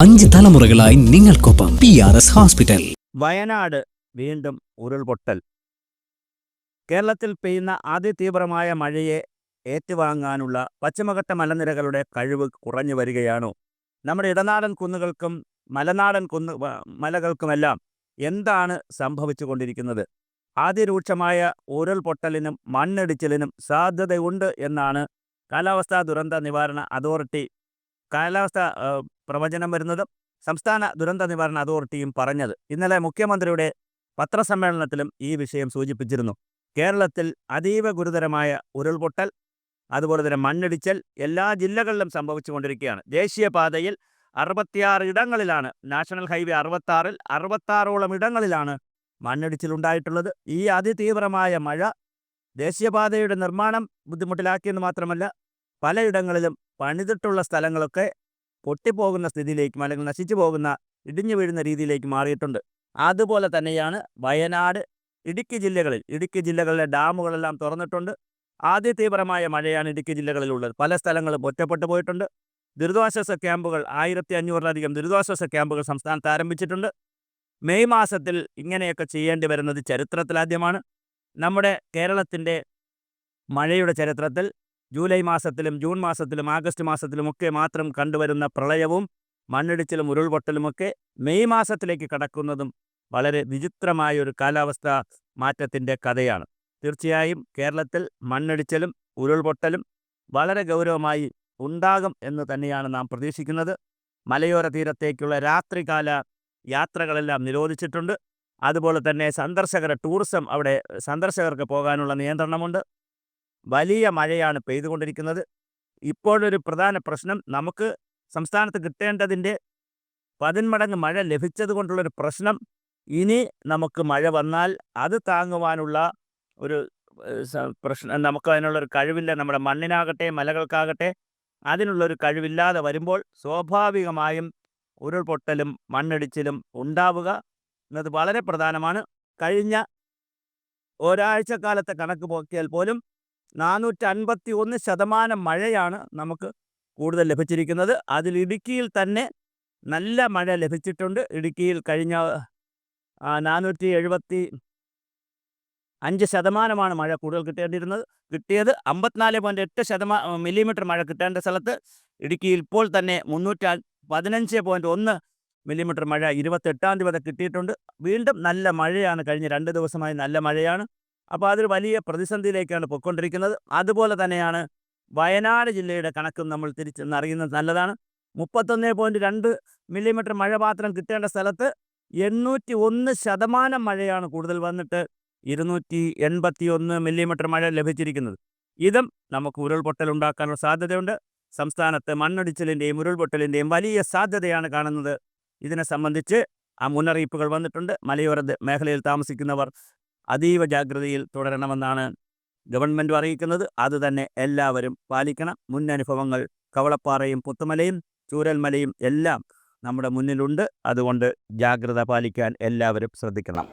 അഞ്ച് തലമുറകളായി നിങ്ങൾക്കൊപ്പം P R S hospital Wayanad വീണ്ടും ഉരുൾപൊട്ടൽ. കേരളത്തിൽ പെയ്യുന്ന അതിതീവ്രമായ മഴയെ ഏറ്റുവാങ്ങാനുള്ള പശ്ചിമഘട്ട മലനിരകളുടെ കഴിവ് കുറഞ്ഞു വരികയാണോ? നമ്മുടെ ഇടനാടൻ കുന്നുകൾക്കും മലനാടൻ കുന്നു മലകൾക്കുമെല്ലാം എന്താണ് സംഭവിച്ചു കൊണ്ടിരിക്കുന്നത് അതിരൂക്ഷമായ ഉരുൾപൊട്ടലിനും മണ്ണിടിച്ചിലിനും സാധ്യതയുണ്ട് എന്നാണ് കാലാവസ്ഥാ ദുരന്ത നിവാരണ അതോറിറ്റി കാലാവസ്ഥ പ്രവചനം വരുന്നതും. സംസ്ഥാന ദുരന്ത നിവാരണ അതോറിറ്റിയും പറഞ്ഞത്. ഇന്നലെ മുഖ്യമന്ത്രിയുടെ പത്രസമ്മേളനത്തിലും ഈ വിഷയം സൂചിപ്പിച്ചിരുന്നു. കേരളത്തിൽ അതീവ ഗുരുതരമായ ഉരുൾപൊട്ടൽ അതുപോലെ തന്നെ മണ്ണിടിച്ചൽ എല്ലാ ജില്ലകളിലും സംഭവിച്ചുകൊണ്ടിരിക്കുകയാണ് ദേശീയപാതയിൽ അറുപത്തിയാറ് ഇടങ്ങളിലാണ് നാഷണൽ ഹൈവേ അറുപത്താറിൽ അറുപത്താറോളം ഇടങ്ങളിലാണ് മണ്ണിടിച്ചിലുണ്ടായിട്ടുള്ളത്. ഈ അതിതീവ്രമായ മഴ ദേശീയപാതയുടെ നിർമ്മാണം ബുദ്ധിമുട്ടിലാക്കിയെന്ന് മാത്രമല്ല പലയിടങ്ങളിലും പണിതിട്ടുള്ള സ്ഥലങ്ങളൊക്കെ പൊട്ടിപ്പോകുന്ന സ്ഥിതിയിലേക്കും അല്ലെങ്കിൽ നശിച്ചു പോകുന്ന ഇടിഞ്ഞു വീഴുന്ന രീതിയിലേക്ക് മാറിയിട്ടുണ്ട്. അതുപോലെ തന്നെയാണ് വയനാട് ഇടുക്കി ജില്ലകളിൽ. ഇടുക്കി ജില്ലകളിലെ ഡാമുകളെല്ലാം തുറന്നിട്ടുണ്ട്. ആദ്യ തീവ്രമായ മഴയാണ് ഇടുക്കി ജില്ലകളിലുള്ളത്. പല സ്ഥലങ്ങളും ഒറ്റപ്പെട്ടു പോയിട്ടുണ്ട്. ദുരിതാശ്വാസ ക്യാമ്പുകൾ ആയിരത്തി അഞ്ഞൂറിലധികം ദുരിതാശ്വാസ ക്യാമ്പുകൾ സംസ്ഥാനത്ത് ആരംഭിച്ചിട്ടുണ്ട്. മെയ് മാസത്തിൽ ഇങ്ങനെയൊക്കെ ചെയ്യേണ്ടി വരുന്നത് ചരിത്രത്തിലാദ്യമാണ് നമ്മുടെ കേരളത്തിന്റെ മഴയുടെ ചരിത്രത്തിൽ ജൂലൈ മാസത്തിലും ജൂൺ മാസത്തിലും ആഗസ്റ്റ് മാസത്തിലുമൊക്കെ മാത്രം കണ്ടുവരുന്ന പ്രളയവും മണ്ണിടിച്ചിലും ഉരുൾപൊട്ടലുമൊക്കെ മെയ് മാസത്തിലേക്ക് കടക്കുന്നതും വളരെ വിചിത്രമായ ഒരു കാലാവസ്ഥ മാറ്റത്തിന്റെ കഥയാണ്. തീർച്ചയായും കേരളത്തിൽ മണ്ണിടിച്ചിലും ഉരുൾപൊട്ടലും വളരെ ഗൗരവമായി ഉണ്ടാകും എന്ന് തന്നെയാണ് നാം പ്രതീക്ഷിക്കുന്നത്. മലയോര തീരത്തേക്കുള്ള രാത്രികാല യാത്രകളെല്ലാം നിരോധിച്ചിട്ടുണ്ട്. അതുപോലെ തന്നെ സന്ദർശകർ ടൂറിസം അവിടെ സന്ദർശകർക്ക് പോകാനുള്ള നിയന്ത്രണമുണ്ട്. വലിയ മഴയാണ് പെയ്തുകൊണ്ടിരിക്കുന്നത്. ഇപ്പോഴൊരു പ്രധാന പ്രശ്നം നമുക്ക് സംസ്ഥാനത്ത് കിട്ടേണ്ടതിന്റെ പതിന്മടങ്ങ് മഴ ലഭിച്ചത് കൊണ്ടുള്ളൊരു പ്രശ്നം ഇനി നമുക്ക് മഴ വന്നാൽ അത് താങ്ങുവാനുള്ള ഒരു പ്രശ്നം നമുക്ക് അതിനുള്ളൊരു കഴിവില്ല. നമ്മുടെ മണ്ണിനാകട്ടെ മലകൾക്കാകട്ടെ അതിനുള്ളൊരു കഴിവില്ലാതെ വരുമ്പോൾ സ്വാഭാവികമായും ഉരുൾപൊട്ടലും മണ്ണിടിച്ചിലും ഉണ്ടാവുക എന്നത് വളരെ പ്രധാനമാണ്. കഴിഞ്ഞ ഒരാഴ്ച കാലത്തെ കണക്ക് നോക്കിയാൽ പോലും നാനൂറ്റി അൻപത്തി ഒന്ന് ശതമാനം മഴയാണ് നമുക്ക് കൂടുതൽ ലഭിച്ചിരിക്കുന്നത്. അതിൽ ഇടുക്കിയിൽ തന്നെ നല്ല മഴ ലഭിച്ചിട്ടുണ്ട്. ഇടുക്കിയിൽ കഴിഞ്ഞ നാനൂറ്റി എഴുപത്തി അഞ്ച് ശതമാനമാണ് മഴ കൂടുതൽ കിട്ടേണ്ടിയിരുന്നത്. കിട്ടിയത് അമ്പത്തിനാല് പോയിന്റ് എട്ട് ശതമാനം മില്ലിമീറ്റർ മഴ കിട്ടേണ്ട സ്ഥലത്ത്. ഇടുക്കിയിൽ ഇപ്പോൾ തന്നെ മുന്നൂറ്റി പതിനഞ്ച് പോയിന്റ് ഒന്ന് മില്ലിമീറ്റർ മഴ ഇരുപത്തെട്ടാം തീയതി വരെ കിട്ടിയിട്ടുണ്ട്. വീണ്ടും നല്ല മഴയാണ്. കഴിഞ്ഞ രണ്ട് ദിവസമായി നല്ല മഴയാണ്. അപ്പോൾ അതൊരു വലിയ പ്രതിസന്ധിയിലേക്കാണ് പൊയ്ക്കൊണ്ടിരിക്കുന്നത്. അതുപോലെ തന്നെയാണ് വയനാട് ജില്ലയുടെ കണക്കും നമ്മൾ തിരിച്ചെന്നറിയുന്നത് നല്ലതാണ്. മുപ്പത്തൊന്ന് പോയിന്റ് രണ്ട് മില്ലിമീറ്റർ മഴ മാത്രം കിട്ടേണ്ട സ്ഥലത്ത് എണ്ണൂറ്റി ഒന്ന് ശതമാനം മഴയാണ് കൂടുതൽ വന്നിട്ട് ഇരുന്നൂറ്റി എൺപത്തി ഒന്ന് മില്ലിമീറ്റർ മഴ ലഭിച്ചിരിക്കുന്നത്. ഇതും നമുക്ക് ഉരുൾപൊട്ടൽ ഉണ്ടാക്കാനുള്ള സാധ്യതയുണ്ട്. സംസ്ഥാനത്ത് മണ്ണൊടിച്ചിലിന്റെയും ഉരുൾപൊട്ടലിന്റെയും വലിയ സാധ്യതയാണ് കാണുന്നത്. ഇതിനെ സംബന്ധിച്ച് ആ മുന്നറിയിപ്പുകൾ വന്നിട്ടുണ്ട്. മലയോര മേഖലയിൽ താമസിക്കുന്നവർ അതീവ ജാഗ്രതയിൽ തുടരണമെന്നാണ് ഗവൺമെന്റ് അറിയിക്കുന്നത്. അത് തന്നെ എല്ലാവരും പാലിക്കണം. മുന്നനുഭവങ്ങൾ കവളപ്പാറയും പുത്തുമലയും ചൂരൽമലയും എല്ലാം നമ്മുടെ മുന്നിലുണ്ട്. അതുകൊണ്ട് ജാഗ്രത പാലിക്കാൻ എല്ലാവരും ശ്രദ്ധിക്കണം.